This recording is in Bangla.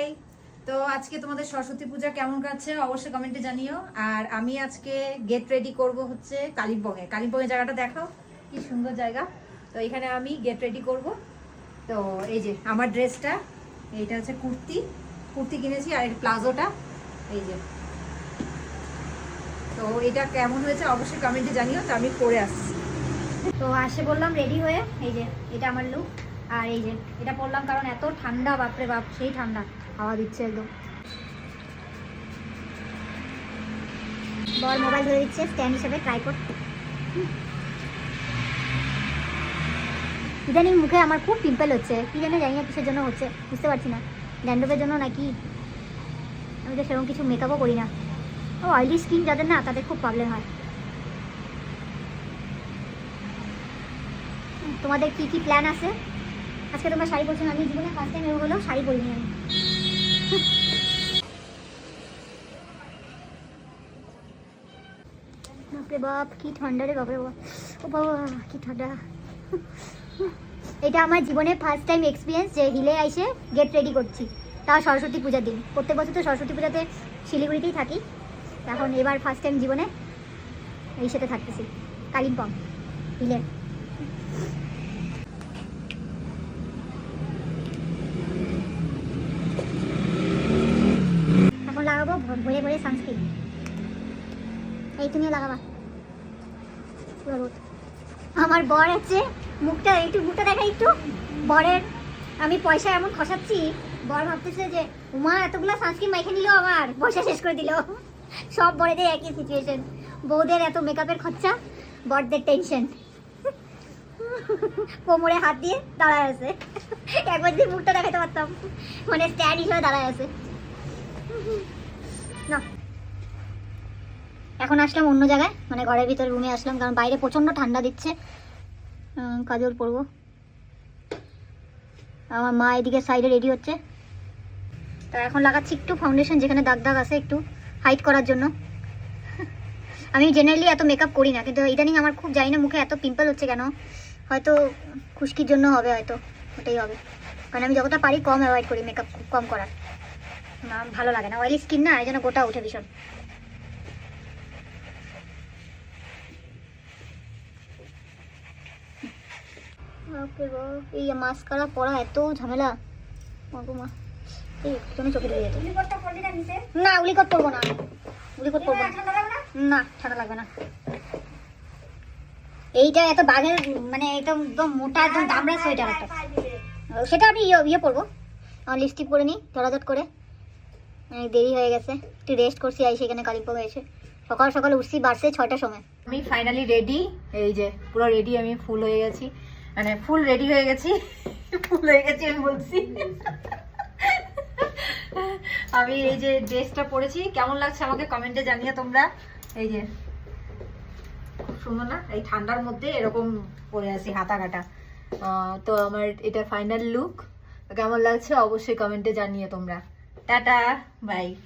হাই তো আজকে তোমাদের সরস্বতী পূজা কেমন কাটছে অবশ্যই কমেন্টে জানিও। আর আমি আজকে গেট রেডি করব হচ্ছে কালিম্পংয়ে। কালিম্পংয়ের জায়গাটা দেখাও, কি সুন্দর জায়গা। তো এখানে আমি গেট রেডি করব। তো এই যে আমার ড্রেসটা, এইটা হচ্ছে কুর্তি। কুর্তি কিনেছি আর এই প্লাজোটা, এই যে। তো এটা কেমন হয়েছে অবশ্যই কমেন্টে জানিও, তো আমি পরে আসছি। তো আসে বললাম রেডি হয়ে, এই যে, এটা আমার লুক আর এই যে, এটা পরলাম কারণ এত ঠান্ডা, বাপরে বাপ, সেই ঠান্ডা। হাওয়া দিচ্ছে একদম। বর মোবাইল ধরে দিচ্ছে স্ট্যান্ড হিসেবে ট্রাইপড ইদানিং মুখে আমার খুব পিম্পল হচ্ছে। কি জানি জানি না কিসের জন্য হচ্ছে, বুঝতে পারছি না। ড্যান্ড্রফের জন্য নাকি? আমি তো সেরকম কিছু মেকআপও করি না। ও অয়েলি স্কিন যাদের না, তাদের খুব প্রবলেম হয়। তোমাদের কি কি প্ল্যান আছে? আজকে তোমরা শাড়ি পরছো আমি জীবনে ফার্স্ট টাইম হলো শাড়ি পরিনি আমি। বাপরে বাপ কি ঠান্ডা রে বাপরে বাপ ও বাবা কি ঠান্ডা এটা আমার জীবনে ফার্স্ট টাইম এক্সপিরিয়েন্স যে হিলে আইসে গেট রেডি করছি। তা সরস্বতী পূজার দিন। প্রত্যেক বছর তো সরস্বতী পূজাতে শিলিগুড়িতেই থাকি। এখন এবার ফার্স্ট টাইম জীবনে এই সাথে থাকতেছি। কালিম্পং হিলে এখন লাগাবো ভরে ভরে সানস্ক্রিন এই তুমিও লাগাবা। আমার বর আছে মুখটা, একটু মুখটা দেখা একটু। বরের, আমি পয়সা এমন খসাচ্ছি, বর ভাবতেছে যে, উমা, এতগুলো সানস্ক্রিন মাইখে নিল আমার পয়সা শেষ করে দিল। সব বড়দের একই সিচুয়েশন বউদের এত মেকআপের খরচা, বরদের টেনশন কোমরে হাত দিয়ে দাঁড়ায় আছে। একবার যদি মুখটা দেখাতে পারতাম। মানে স্ট্যান্ড হিসেবে দাঁড়ায় আছে। এখন আসলাম অন্য জায়গায় মানে ঘরের ভিতরে রুমে আসলাম, কারণ বাইরে প্রচণ্ড ঠান্ডা দিচ্ছে। কাজল পরবো আমার মা এদিকে সাইডে রেডি হচ্ছে। তো এখন লাগাচ্ছি একটু ফাউন্ডেশন যেখানে দাগ দাগ আছে একটু হাইট করার জন্য। আমি জেনারেলি এত মেকআপ করি না, কিন্তু ইদানিং আমার খুব জানি না মুখে এত পিম্পল হচ্ছে কেন। হয়তো খুশকির জন্য হবে হয়তো, ওটাই হবে। কারণ আমি যতটা পারি কম অ্যাভয়েড করি মেকআপ খুব কম করার। ভালো লাগে না। অয়েলি স্কিন না এই জন্য গোটা উঠে ভীষণ। বাপরে বাপ, এই মাস্কারা পরা এত ঝামেলা। মাগো মা এই তুমি চোখে ঢুকে যেত। না উলিকট পরবো না। উলিকট পরবো না। না? ঠান্ডা লাগবে না। এইটা এত বাঘের মানে একদম একদম মোটা একদম দামড়া সোয়েটার একটা। সেটা আমি ইয়ে ইয়ে পরবো। আমার লিপস্টিক পরে নিই চড়াচট করে। দেরি হয়ে গেছে। একটু রেস্ট করছি আই সেখানে কালিম্পং এসে। সকাল সকাল উঠছি, বাড়ছে ছয়টার সময়। আমি ফাইনালি রেডি এই যে, পুরো রেডি আমি ফুল হয়ে গেছি। মানে ফুল রেডি হয়ে গেছি। ফুল হয়ে গেছি আমি বলছি। আমি এই যে ড্রেসটা পরেছি। কেমন লাগছে আমাকে কমেন্টে জানিয়ে তোমরা। এই যে, খুব সুন্দর না? এই ঠান্ডার মধ্যে এরকম পরে আছি হাতা কাটা তো আমার এটা ফাইনাল লুক কেমন লাগছে অবশ্যই কমেন্টে জানিয়ে তোমরা। Tata bye.